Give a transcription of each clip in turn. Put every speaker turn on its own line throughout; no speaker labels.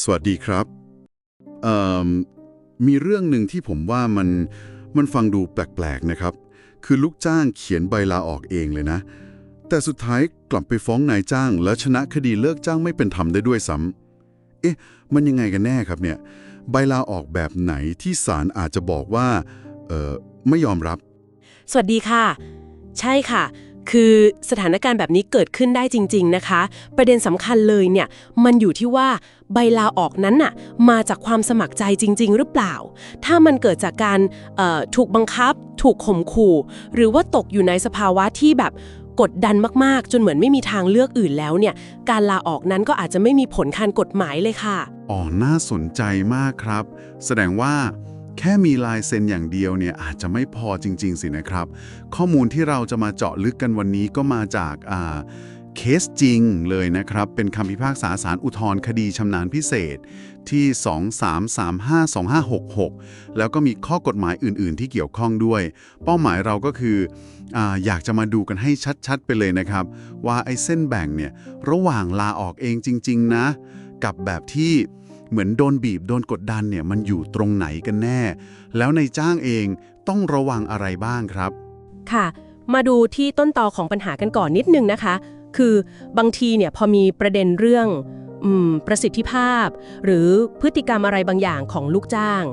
สวัสดีครับมีเรื่องหนึ่งที่ผมว่ามันมันฟังดูแปลกๆนะครับ คือลูกจ้างเขียนใบลาออกเองเลยนะ แต่สุดท้ายกลับไปฟ้องนายจ้าง และชนะคดีเลิกจ้างไม่เป็นธรรมได้ด้วยซ้ำเอ๊ะ มันยังไงกันแน่ครับเนี่ย ใบลาออกแบบไหนที่ศาลอาจจะบอกว่า เอ่อไม่ยอมรับ
สวัสดีค่ะ ใช่ค่ะ คือสถานการณ์แบบนี้เกิดขึ้นได้จริง ๆนะคะ ประเด็นสำคัญเลยเนี่ยมันอยู่ที่ว่าใบลาออกนั้นน่ะมาจากความสมัครใจจริง ๆ หรือเปล่า ถ้ามันเกิดจากการถูกบังคับ ถูกข่มขู่ หรือว่าตกอยู่ในสภาวะที่แบบกดดันมากๆ จนเหมือนไม่มีทางเลือกอื่นแล้วเนี่ยการลาออกนั้นก็อาจจะไม่มีผลทางกฎหมายเลยค่ะ
อ๋อ น่าสนใจมากครับ แสดงว่า แค่มีลายเซ็นอย่างเดียวเนี่ยอาจจะไม่พอจริง ๆ สินะครับ ข้อมูลที่เราจะมาเจาะลึกกันวันนี้ก็มาจากอ่าเคสจริงเลยนะครับ เป็นคำพิพากษาศาลอุทธรณ์คดีชำนาญพิเศษที่ 23352566 แล้วก็มีข้อกฎหมายอื่น ๆ ที่เกี่ยวข้องด้วย เป้าหมายเราก็คืออาอยากจะมาดูกันให้ชัด ๆ ไปเลยนะครับ ว่าไอ้เส้นแบ่งเนี่ย ระหว่างลาออกเองจริง ๆ นะ กับแบบที่ เหมือนโดนบีบโดนกดดันเนี่ยมันอยู่ตรงไหนกันแน่ แล้วในจ้างเองต้องระวังอะไรบ้างครับ
ค่ะ มาดูที่ต้นตอของปัญหากันก่อนนิดนึงนะคะ คือบางทีเนี่ยพอมีประเด็นเรื่องอืมประสิทธิภาพ หรือพฤติกรรมอะไรบางอย่างของลูกจ้าง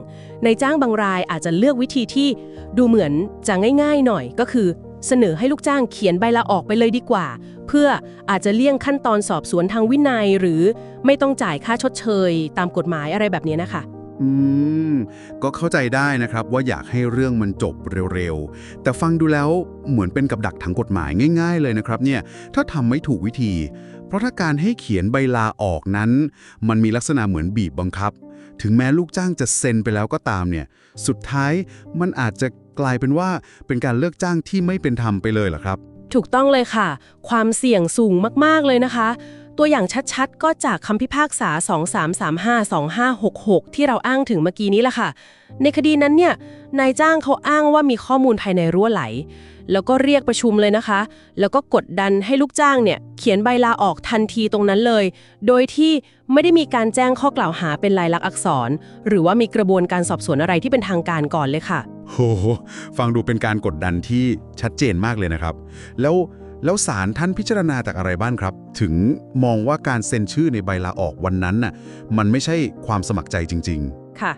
ในจ้างบางรายอาจจะเลือกวิธีที่ดูเหมือนจะง่าย ๆ หน่อยก็คือ เสนอให้ลูกจ้างเขียนใบลาออกไปเลยดีกว่า เพื่ออาจจะเลี่ยงขั้นตอนสอบสวนทางวินัย หรือไม่ต้องจ่ายค่าชดเชย ตามกฎหมายอะไรแบบนี้นะคะ
อืม ก็เข้าใจได้นะครับว่าอยากให้เรื่องมันจบเร็วๆ แต่ฟังดูแล้วเหมือนเป็นกับดักทางกฎหมายง่าย ๆ เลยนะครับเนี่ยถ้าทำไม่ถูกวิธี เพราะถ้าการให้เขียนใบลาออกนั้น มันมีลักษณะเหมือนบีบบังคับ ถึงแม้ลูกจ้างจะเซ็นไปแล้วก็ตามเนี่ย สุดท้ายมันอาจจะกลายเป็นว่าเป็นการเลิกจ้างที่ไม่เป็นธรรมไปเลยเหรอครับ
ถูกต้องเลยค่ะ ความเสี่ยงสูงมาก ๆ เลยนะคะ ตัวอย่างชัดๆ ก็จากคำพิพากษา 2335-2566 ที่เราอ้างถึงเมื่อกี้นี้แหละค่ะ ในคดีนั้นเนี่ยนายจ้างเขาอ้างว่ามีข้อมูลภายในรั่วไหล แล้วก็เรียกประชุมเลยนะคะ แล้วก็กดดันให้ลูกจ้างเนี่ยเขียนใบลาออกทันทีตรงนั้นเลย โดยที่ไม่ได้มีการแจ้งข้อกล่าวหาเป็นลายลักษณ์อักษร หรือว่ามีกระบวนการสอบสวนอะไรที่เป็นทางการก่อนเลยค่ะ
โหฟังดูเป็นการกดดันที่ชัดเจนมากเลยนะครับ แล้วแล้วศาลท่านพิจารณาจากอะไรบ้างครับ ถึงมองว่าการเซ็นชื่อในใบลาออกวันนั้นน่ะมันไม่ใช่ความสมัครใจจริง
ค่ะ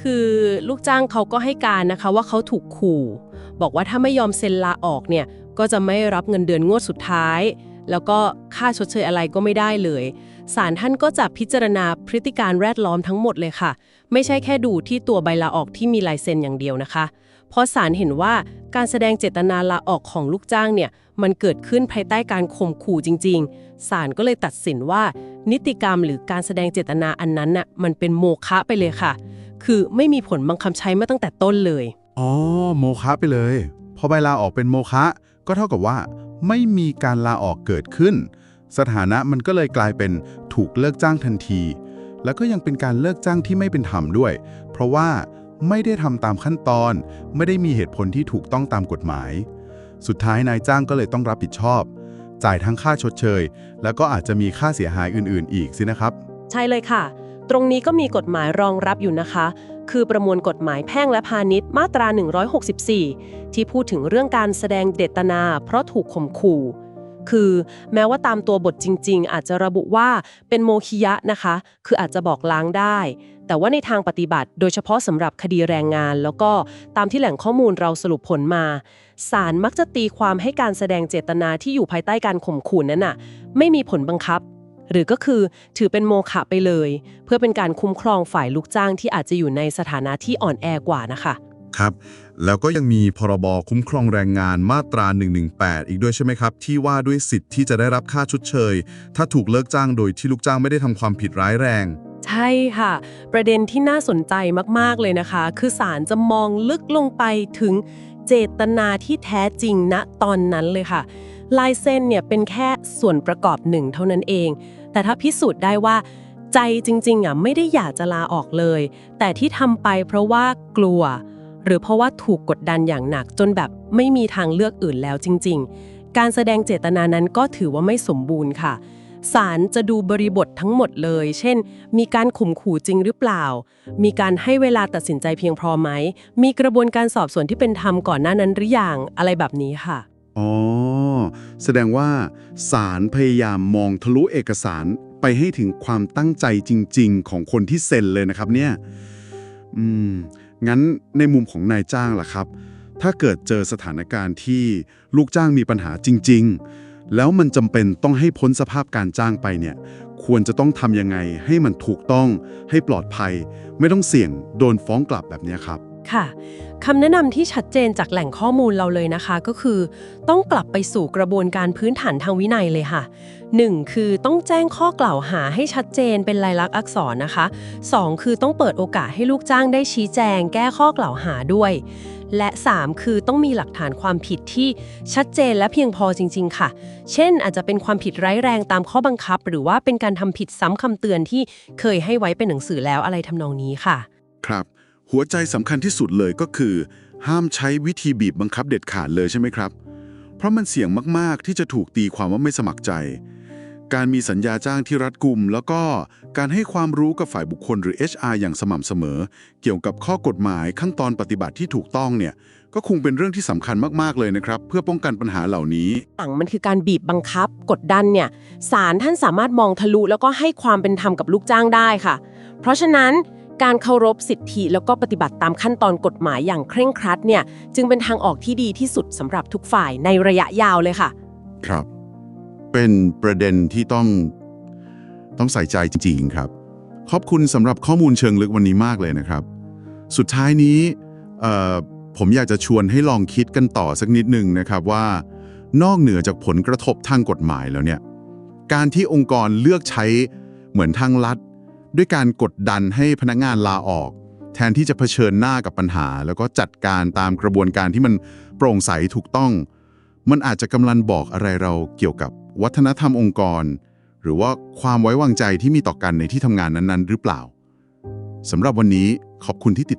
คือลูกจ้างเขาก็ให้การนะคะว่าเขาถูกขู่ บอกว่าถ้าไม่ยอมเซ็นลาออกเนี่ยก็จะไม่รับเงินเดือนงวดสุดท้าย แล้วก็ค่าชดเชยอะไรก็ไม่ได้เลยศาลท่านก็จะพิจารณาพฤติการแวดล้อมทั้งหมดเลยค่ะ ไม่ใช่แค่ดูที่ตัวใบลาออกที่มีลายเซ็นอย่างเดียวนะคะ เพราะศาลเห็นว่าการแสดงเจตนาลาออกของลูกจ้างเนี่ยมันเกิดขึ้นภายใต้การข่มขู่จริง ๆ ศาลก็เลยตัดสินว่า นิติกรรมหรือการแสดงเจตนาอันนั้นน่ะมันเป็นโมฆะไปเลยค่ะ คือไม่มีผลบังคับใช้มาตั้งแต่ต้นเลย
ๆอ๋อ โมฆะไปเลย พอใบลาออกเป็นโมฆะก็เท่ากับว่า ไม่มีการลาออกเกิดขึ้น สถานะมันก็เลยกลายเป็นถูกเลิกจ้างทันที แล้วก็ยังเป็นการเลิกจ้างที่ไม่เป็นธรรมด้วย เพราะว่าไม่ได้ทำตามขั้นตอน ไม่ได้มีเหตุผลที่ถูกต้องตามกฎหมาย สุดท้ายนายจ้างก็เลยต้องรับผิดชอบ จ่ายทั้งค่าชดเชย แล้วก็อาจจะมีค่าเสียหายอื่น ๆ อีกสินะครับ
ใช่เลยค่ะ ตรงนี้ก็มีกฎหมายรองรับอยู่นะคะ คือประมวลกฎหมายแพ่งและพาณิชย์มาตรา 164 ที่พูดถึงเรื่องการแสดงเจตนา เพราะถูกข่มขู่ คือแม้ว่าตามตัวบทจริง ๆ อาจจะระบุว่าเป็นโมคิยะนะคะ คืออาจจะบอกล้างได้ แต่ว่าในทางปฏิบัติ โดยเฉพาะสำหรับคดีแรงงาน แล้วก็ตามที่แหล่งข้อมูลเราสรุปผลมาศาลมักจะตีความให้การแสดงเจตนาที่อยู่ภายใต้การข่มขู่นั้นน่ะ ไม่มีผลบังคับ หรือก็คือถือเป็นโมฆะไปเลย เพื่อเป็นการคุ้มครองฝ่ายลูกจ้างที่อาจจะอยู่ในสถานะที่อ่อนแอกว่านะคะ
ครับ แล้วก็ยังมีพรบคุ้มครองแรงงานมาตรา 118 อีกด้วยใช่ไหมครับ ที่ว่าด้วยสิทธิ์ที่จะได้รับค่าชดเชย ถ้าถูกเลิกจ้างโดยที่ลูกจ้างไม่ได้ทำความผิดร้ายแรง
ใช่ค่ะ ประเด็นที่น่าสนใจมาก ๆ เลยนะคะ คือศาลจะมองลึกลงไปถึงเจตนาที่แท้จริงณตอนนั้นเลยค่ะ ลายเส้นเนี่ยเป็นแค่ส่วนประกอบหนึ่งเท่านั้นเอง แต่ถ้าพิสูจน์ได้ว่า ใจจริงๆอะไม่ได้อยากจะลาออกเลย แต่ที่ทำไปเพราะว่ากลัว หรือเพราะว่าถูกกดดันอย่างหนักจนแบบไม่มีทางเลือกอื่นแล้วจริง ๆ การแสดงเจตนานั้นก็ถือว่าไม่สมบูรณ์ค่ะศาลจะดูบริบททั้งหมดเลย เช่น มีการข่มขู่จริงหรือเปล่า มีการให้เวลาตัดสินใจเพียงพอไหม มีกระบวนการสอบสวนที่เป็นธรรมก่อนหน้านั้นหรือยัง อะไรแบบนี้ค่ะ
อ๋อ แสดงว่าศาลพยายามมองทะลุเอกสารไปให้ถึงความตั้งใจจริง ๆ ของคนที่เซ็นเลยนะครับเนี่ยอืม งั้นในมุมของนายจ้างล่ะครับ ถ้าเกิดเจอสถานการณ์ที่ลูกจ้างมีปัญหาจริง ๆ แล้วมันจำเป็นต้องให้พ้นสภาพการจ้างไปเนี่ย ควรจะต้องทำยังไงให้มันถูกต้อง ให้ปลอดภัย ไม่ต้องเสี่ยงโดนฟ้องกลับแบบนี้ครับ
ค่ะคำแนะนำที่ชัดเจนจากแหล่งข้อมูลเราเลยนะคะ ก็คือ ต้องกลับไปสู่กระบวนการพื้นฐานทางวินัยเลยค่ะ 1. คือต้องแจ้งข้อกล่าวหาให้ชัดเจนเป็นลายลักษณ์อักษรนะคะ 2. คือต้องเปิดโอกาสให้ลูกจ้างได้ชี้แจง แก้ข้อกล่าวหาด้วย และ 3. คือต้องมีหลักฐานความผิดที่ชัดเจนและเพียงพอจริง ๆ ค่ะ เช่น อาจจะเป็นความผิดร้ายแรงตามข้อบังคับ หรือว่าเป็นการทำผิดซ้ำคำเตือนที่เคยให้ไว้เป็นหนังสือแล้วอะไรทำนองนี้ค่ะ
ครับ หัวใจสำคัญที่สุดเลยก็คือ ห้ามใช้วิธีบีบบังคับเด็ดขาดเลยใช่ไหมครับ เพราะมันเสี่ยงมาก ๆ ที่จะถูกตีความว่าไม่สมัครใจ การมีสัญญาจ้างที่รัดกุม แล้วก็การให้ความรู้กับฝ่ายบุคคลหรือ HR อย่างสม่ำเสมอ เกี่ยวกับข้อกฎหมายขั้นตอนปฏิบัติที่ถูกต้องเนี่ยก็คงเป็นเรื่องที่สำคัญมาก ๆ เลยนะครับ เพื่อป้องกันปัญหาเหล่านี้
ต่างมันคือการบีบบังคับ กดดันเนี่ยศาลท่านสามารถมองทะลุแล้วก็ให้ความเป็นธรรมกับลูกจ้างได้ค่ะ เพราะฉะนั้น การเคารพสิทธิแล้วก็ปฏิบัติตามขั้นตอนกฎหมายอย่างเคร่งครัดเนี่ยจึงเป็นทางออกที่ดีที่สุดสำหรับทุกฝ่ายในระยะยาวเลยค่ะ
ครับ เป็นประเด็นที่ต้องต้องใส่ใจจริงๆครับ ขอบคุณสำหรับข้อมูลเชิงลึกวันนี้มากเลยนะครับ สุดท้ายนี้เอ่อผมอยากจะชวนให้ลองคิดกันต่อสักนิดหนึ่งนะครับว่า นอกเหนือจากผลกระทบทางกฎหมายแล้วเนี่ยการที่องค์กรเลือกใช้เหมือนทางลัด ด้วยการกดดันให้พนักงานลาออก แทนที่จะเผชิญหน้ากับปัญหา แล้วก็จัดการตามกระบวนการที่มันโปร่งใสถูกต้อง มันอาจจะกำลังบอกอะไรเราเกี่ยวกับวัฒนธรรมองค์กร หรือว่าความไว้วางใจที่มีต่อกันในที่ทำงานนั้นๆ หรือเปล่าสำหรับวันนี้ขอบคุณที่ติด